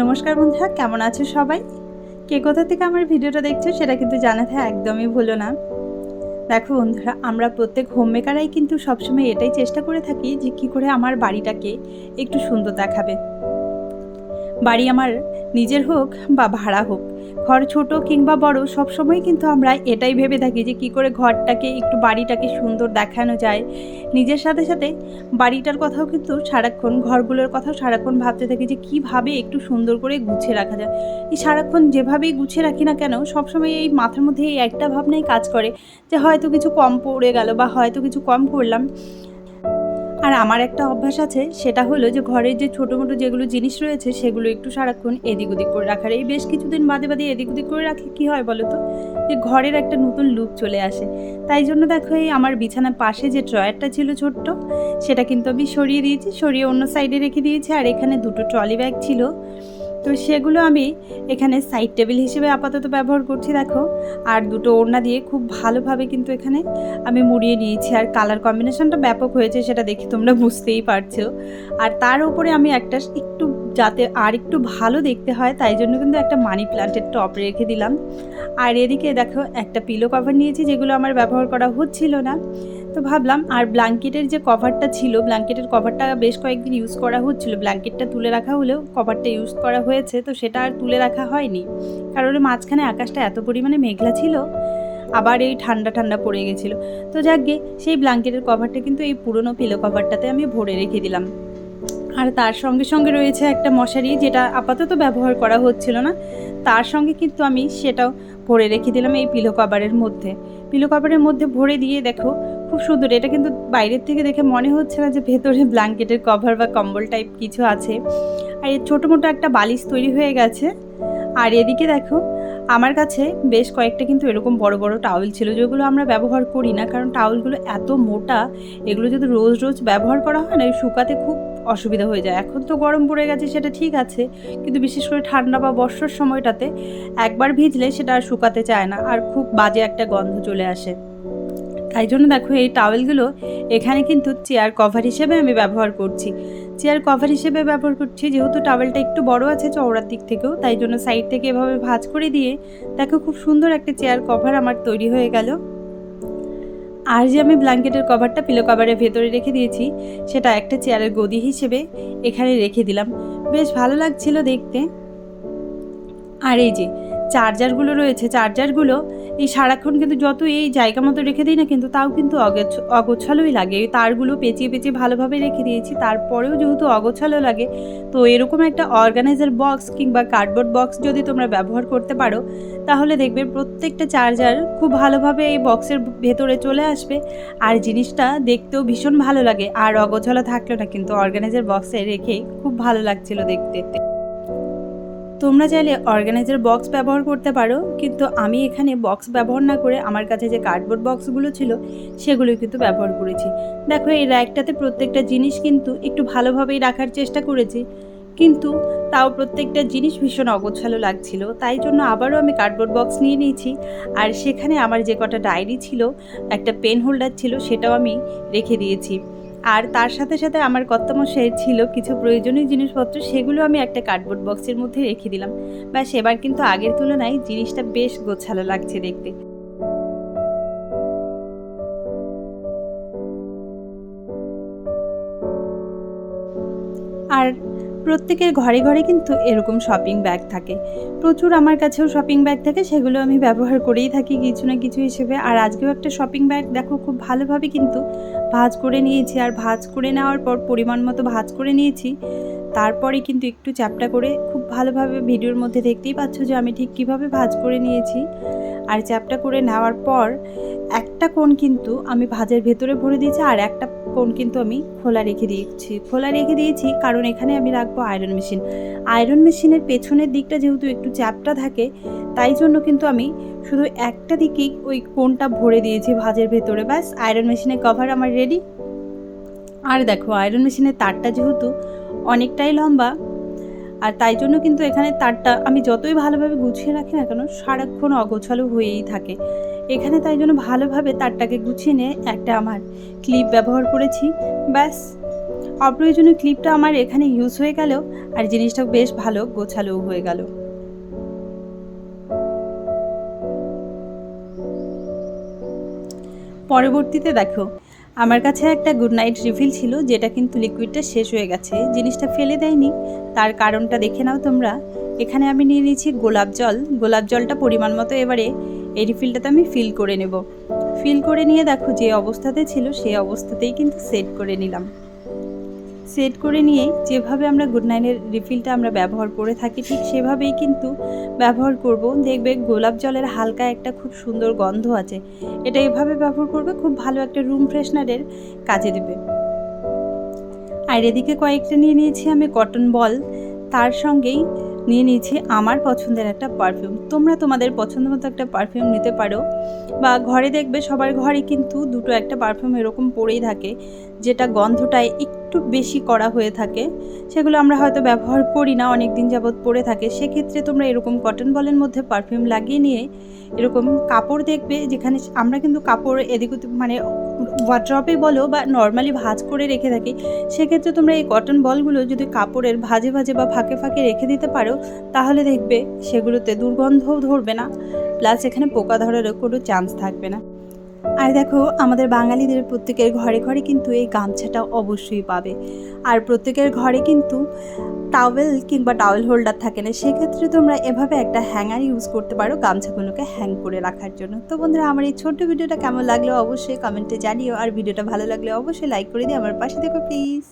নমস্কার বন্ধুরা, কেমন আছো সবাই? কে কোথা থেকে আমার ভিডিওটা দেখছ সেটা কিন্তু জানাতে একদমই ভুলো না। দেখো বন্ধুরা, আমরা প্রত্যেক হোম মেকারাই কিন্তু সবসময় এটাই চেষ্টা করে থাকি যে কী করে আমার বাড়িটাকে একটু সুন্দর দেখাবে। বাড়ি আমার নিজের হোক বা ভাড়া হোক, ঘর ছোট কিংবা বড়, সবসময় কিন্তু আমরা এটাই ভেবে থাকি যে কী করে ঘরটাকে, একটু বাড়িটাকে সুন্দর দেখানো যায়। নিজের সাথে সাথে বাড়িটার কথাও কিন্তু সারাক্ষণ, ঘরগুলোর কথাও সারাক্ষণ ভাবতে থাকি যে কীভাবে একটু সুন্দর করে গুছিয়ে রাখা যায়। এই সারাক্ষণ যেভাবেই গুছিয়ে রাখি না কেন, সবসময় এই মাথার মধ্যে এই একটা ভাবনাই কাজ করে যে হয়তো কিছু কম পড়ে গেল বা হয়তো কিছু কম করলাম। আর আমার একটা অভ্যাস আছে, সেটা হলো যে ঘরের যে ছোটো মোটো যেগুলো জিনিস রয়েছে, সেগুলো একটু সারাক্ষণ এদিক ওদিক করে রাখার। এই বেশ কিছুদিন বাদে বাদে এদিক ওদিক করে রাখলে কী হয় বলো তো? যে ঘরের একটা নতুন লুক চলে আসে। তাই জন্য দেখো এই আমার বিছানার পাশে যে ড্রয়ারটা ছিল ছোট্ট, সেটা কিন্তু আমি সরিয়ে দিয়েছি, সরিয়ে অন্য সাইডে রেখে দিয়েছি। আর এখানে দুটো ট্রলি ব্যাগ ছিল। তো সেগুলো আমি এখানে সাইড টেবিল হিসেবে আপাতত ব্যবহার করছি, দেখো। আর দুটো ওড়না দিয়ে খুব ভালোভাবে কিন্তু এখানে আমি মুড়িয়ে নিয়েছি। আর কালার কম্বিনেশনটা ব্যাপক হয়েছে, সেটা দেখে তোমরা বুঝতেই পারছ। আর তার উপরে আমি একটা একটু যাতে আর একটু ভালো দেখতে হয়, তাই জন্য কিন্তু একটা মানি প্লান্টের টপ রেখে দিলাম। আর এদিকে দেখো, একটা পিলো কভার নিয়েছি, যেগুলো আমার ব্যবহার করা হচ্ছিল না। তো ভাবলাম, আর ব্ল্যাঙ্কেটের যে কভারটা ছিল, ব্ল্যাঙ্কেটের কভারটা বেশ কয়েকদিন ইউজ করা হচ্ছিল। ব্ল্যাঙ্কেটটা তুলে রাখা হলেও কভারটা ইউজ করা হয়েছে, তো সেটা আর তুলে রাখা হয়নি। কারণ মাঝখানে আকাশটা এত পরিমাণে মেঘলা ছিল, আবার এই ঠান্ডা ঠান্ডা পড়ে গেছিল। তো যাকগে সেই ব্ল্যাঙ্কেটের কভারটা কিন্তু এই পুরনো পিলো কভারটাতে আমি ভরে রেখে দিলাম। আর তার সঙ্গে সঙ্গে রয়েছে একটা মশারি, যেটা আপাতত ব্যবহার করা হচ্ছিল না। তার সঙ্গে কিন্তু আমি সেটাও ভরে রেখে দিলাম এই পিলো কভারের মধ্যে। পিলো কভারের মধ্যে ভরে দিয়ে দেখো খুব সুন্দর। এটা কিন্তু বাইরের থেকে দেখে মনে হচ্ছে না যে ভেতরে ব্ল্যাঙ্কেটের কভার বা কম্বল টাইপ কিছু আছে। আর এর ছোটো মোটো একটা বালিশ তৈরি হয়ে গেছে। আর এদিকে দেখো, আমার কাছে বেশ কয়েকটা কিন্তু এরকম বড় বড় টাওয়েল ছিল, যেগুলো আমরা ব্যবহার করি না। কারণ টাওয়েলগুলো এত মোটা, এগুলো যদি রোজ রোজ ব্যবহার করা হয় না শুকাতে খুব অসুবিধা হয়ে যায়। এখন তো গরম পড়ে গেছে, সেটা ঠিক আছে। কিন্তু বিশেষ করে ঠান্ডা বা বর্ষার সময়টাতে একবার ভিজলে সেটা আর শুকাতে চায় না। আর খুব বাজে একটা গন্ধ চলে আসে। তাই জন্য দেখো এই টাওয়েলগুলো এখানে কিন্তু চেয়ার কভার হিসেবে আমি ব্যবহার করছি। চেয়ার কভার হিসেবে ব্যবহার করছি, যেহেতু টাওয়েলটা একটু বড় আছে চওড়ার দিক থেকেও, তাই জন্য সাইড থেকে এভাবে ভাঁজ করে দিয়ে দেখো খুব সুন্দর একটা চেয়ার কভার আমার তৈরি হয়ে গেল। আর যে আমি ব্ল্যাঙ্কেটের কভারটা পিলো কভারের ভেতরে রেখে দিয়েছি, সেটা একটা চেয়ারের গদি হিসেবে এখানে রেখে দিলাম। বেশ ভালো লাগছিল দেখতে। আর এই যে চার্জারগুলো রয়েছে, চার্জারগুলো এই সারাক্ষণ কিন্তু যত এই জায়গা মতো রেখে দিই না কিন্তু তাও কিন্তু অগোছ, অগোছালোই লাগে। এই তারগুলো পেঁচিয়ে পেঁচিয়ে ভালোভাবে রেখে দিয়েছি। তারপরেও যেহেতু অগোছালো লাগে, তো এরকম একটা অর্গানাইজার বক্স কিংবা কার্ডবোর্ড বক্স যদি তোমরা ব্যবহার করতে পারো, তাহলে দেখবে প্রত্যেকটা চার্জার খুব ভালোভাবে এই বক্সের ভেতরে চলে আসবে। আর জিনিসটা দেখতেও ভীষণ ভালো লাগে। আর অগোছালো থাকল না কিন্তু অর্গানাইজার বক্সে রেখে খুব ভালো লাগছিল দেখতে। তোমরা চাইলে অর্গানাইজার বক্স ব্যবহার করতে পারো, কিন্তু আমি এখানে বক্স ব্যবহার না করে আমার কাছে যে কার্ডবোর্ড বক্সগুলো ছিল সেগুলো কিন্তু ব্যবহার করেছি। দেখো, এই র্যাকটাতে প্রত্যেকটা জিনিস কিন্তু একটু ভালোভাবেই রাখার চেষ্টা করেছি, কিন্তু তাও প্রত্যেকটা জিনিস ভীষণ অগোছালো লাগছিল। তাই জন্য আবারও আমি কার্ডবোর্ড বক্স নিয়ে নিয়েছি। আর সেখানে আমার যে কটা ডায়েরি ছিল, একটা পেন হোল্ডার ছিল, সেটাও আমি রেখে দিয়েছি। আর তার সাথে সাথে আমার কর্তামশাই ছিল কিছু প্রয়োজনীয় জিনিসপত্র, সেগুলো আমি একটা কার্ডবোর্ড বক্সের মধ্যে রেখে দিলাম। বা সেবার কিন্তু আগের তুলনায় জিনিসটা বেশ গোছালো লাগছে দেখতে। আর প্রত্যেকের ঘরে ঘরে কিন্তু এরকম শপিং ব্যাগ থাকে। প্রচুর আমার কাছেও শপিং ব্যাগ থাকে, সেগুলো আমি ব্যবহার করেই থাকি কিছু না কিছু হিসেবে। আর আজকেও একটা শপিং ব্যাগ দেখো, খুব ভালোভাবে কিন্তু ভাজ করে নিয়েছি। আর ভাজ করে নেওয়ার পর পরিমাণ মতো ভাজ করে নিয়েছি। তারপরে কিন্তু একটু চ্যাপটা করে খুব ভালোভাবে ভিডিওর মধ্যে দেখতেই পাচ্ছ যে আমি ঠিক কীভাবে ভাজ করে নিয়েছি। আর চ্যাপটা করে নেওয়ার পর একটা কোণ কিন্তু আমি ভাজের ভেতরে ভরে দিয়েছি। আর একটা কোণ কিন্তু আমি খোলা রেখে দিয়েছি। খোলা রেখে দিয়েছি কারণ এখানে আমি রাখব আয়রন মেশিন আয়রন মেশিনের পেছনের দিকটা যেহেতু একটু চ্যাপটা থাকে, তাই জন্য কিন্তু আমি শুধু একটা দিকেই ওই কোণটা ভরে দিয়েছি ভাজের ভেতরে। ব্যাস আয়রন মেশিনের কভার আমার রেডি আর দেখো আয়রন মেশিনের তারটা যেহেতু অনেকটাই লম্বা, আর তাই জন্য কিন্তু এখানে তারটা আমি যতই ভালোভাবে গুছিয়ে রাখি না কেন, সারাক্ষণ অগোছালো হয়েই থাকে। এখানে তাই জন্য ভালোভাবে তারটাকে গুছিয়ে নিয়ে একটা আমার ক্লিপ ব্যবহার করেছি। ব্যাস। অপ্রয়োজনীয় ক্লিপটা আমার এখানে ইউজ হয়ে গেল আর জিনিসটা বেশ ভালো গোছালোও হয়ে গেল। পরবর্তীতে দেখো, আমার কাছে একটা গুড নাইট রিফিল ছিল যেটা কিন্তু লিকুইডটা শেষ হয়ে গেছে। জিনিসটা ফেলে দেয়নি। তার কারণটা দেখে নাও তোমরা। এখানে আমি নিয়ে নিয়েছি গোলাপ জল। গোলাপ জলটা পরিমাণ মতো এবারে এই রিফিলটাতে আমি ফিল করে নেব। ফিল করে নিয়ে দেখো যে অবস্থাতে ছিল সেই অবস্থাতেই কিন্তু সেট করে নিলাম। সেট করে নিয়ে যেভাবে আমরা গুড নাইনের রিফিলটা আমরা ব্যবহার করে থাকি, ঠিক সেভাবেই কিন্তু ব্যবহার করব। দেখবে গোলাপ জলের হালকা একটা খুব সুন্দর গন্ধ আছে। এটা এভাবে ব্যবহার করবে, খুব ভালো একটা রুম ফ্রেশনারের কাজে দেবে। আর এদিকে কয়েকটা নিয়ে নিয়েছি আমি কটন বল তার সঙ্গেই নিয়ে নিয়েছি। আমার পছন্দের একটা পারফিউম তোমরা তোমাদের পছন্দ মতো একটা পারফিউম নিতে পারো। বা ঘরে দেখবে সবার ঘরে কিন্তু দুটো একটা পারফিউম এরকম পড়েই থাকে, যেটা গন্ধটায় একটু বেশি করা হয়ে থাকে। সেগুলো আমরা হয়তো ব্যবহার করি না অনেক দিন যাবৎ পড়ে থাকে। সেক্ষেত্রে তোমরা এরকম কটন বলের মধ্যে পারফিউম লাগিয়ে নিয়ে এরকম কাপড় দেখবে, যেখানে আমরা কিন্তু কাপড় এদিক মানে ওয়ার্ড্রপে বলো বা নর্মালি ভাজ করে রেখে থাকি, সেক্ষেত্রে তোমরা এই কটন বলগুলো যদি কাপড়ের ভাজে ভাজে বা ফাঁকে ফাঁকে রেখে দিতে পারো, তাহলে দেখবে সেগুলোতে দুর্গন্ধও ধরবে না প্লাস এখানে পোকা ধরারও কোনো চান্স থাকবে না। আর দেখো, আমাদের বাঙালিদের প্রত্যেকের ঘরে ঘরে কিন্তু এই গামছাটা অবশ্যই পাবে। আর প্রত্যেকের ঘরে কিন্তু টাওয়েল কিংবা টাওয়েল হোল্ডার থাকে না। সেক্ষেত্রে তোমরা এভাবে একটা হ্যাঙ্গার ইউজ করতে পারো গামছাগুলোকে হ্যাং করে রাখার জন্য। তো বন্ধুরা, আমার এই ছোট্ট ভিডিওটা কেমন লাগল অবশ্যই কমেন্টে জানিও। আর ভিডিওটা ভালো লাগলে অবশ্যই লাইক করে দিও। আমার পাশে দেখো প্লিজ